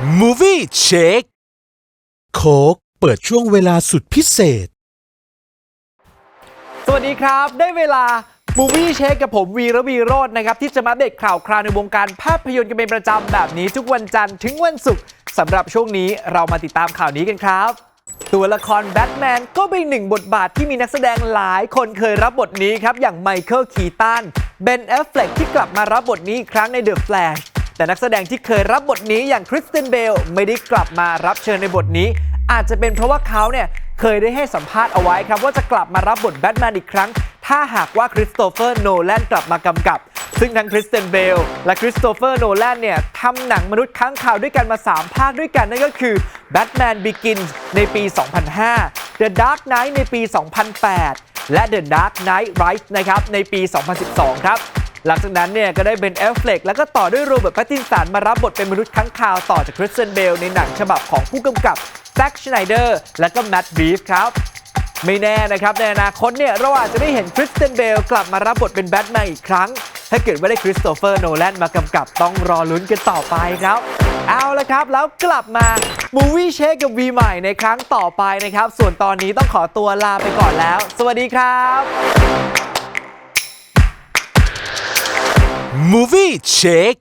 Movie Check โค้กเปิดช่วงเวลาสุดพิเศษ สวัสดีครับ ได้เวลา Movie Check กับผมวีระวีโรจน์นะครับ ที่จะมาอัปเดข่าวคราวในวงการภาพยนตร์กันเป็นประจำแบบนี้ทุกวันจันทร์ถึงวันศุกร์สำหรับช่วงนี้เรามาติดตามข่าวนี้กันครับ ตัวละครแบทแมนก็เป็นหนึ่งบทบาทที่มีนักแสดงหลายคนเคยรับบทนี้ครับ อย่างไมเคิลคีตันเบนแอฟเฟลกที่กลับมารับบทนี้อีกครั้งใน The Flash แแต่นักแสดงที่เคยรับบทนี้อย่างคริสเตนเบลไม่ได้กลับมารับเชิญในบทนี้ อาจจะเป็นเพราะว่าเขาเนี่ยเคยได้ให้สัมภาษณ์เอาไว้ครับว่าจะกลับมารับบทแบทแมนอีกครั้ง ถ้าหากว่าคริสโตเฟอร์โนแลนกลับมากำกับ ซึ่งทั้งคริสเตนเบลและคริสโตเฟอร์โนแลนเนี่ยทำหนังมนุษย์ค้างคาวด้วยกันมา 3 ภาคด้วยกันนั่นก็คือ Batman Begins ในปี 2005 The Dark Knight ในปี 2008 และ The Dark Knight Rises นะครับในปี 2012 ครับ หลังจากนั้นเนี่ยก็ได้เบนแอฟเฟลกแล้วก็ต่อด้วยโรเบิร์ตแพตตินสันมารับบทเป็นมนุษย์ค้างคาวต่อจากคริสเตนเบลในหนังฉบับของผู้กำกับแซ็กชไนเดอร์และก็แมตต์บีฟครับไม่แน่นะครับในอนาคตเนี่ยเราอาจจะได้เห็นคริสเตนเบลกลับมารับบทเป็นแบทแมนอีกครั้ง ถ้าเกิดว่าได้คริสโตเฟอร์โนแลนมากำกับต้องรอลุ้นกันต่อไปครับ เอาละครับแล้วกลับมา Movie Check กับวีใหม่ในครั้งต่อไปนะครับ ส่วนตอนนี้ต้องขอตัวลาไปก่อนแล้ว สวัสดีครับ Movie? Check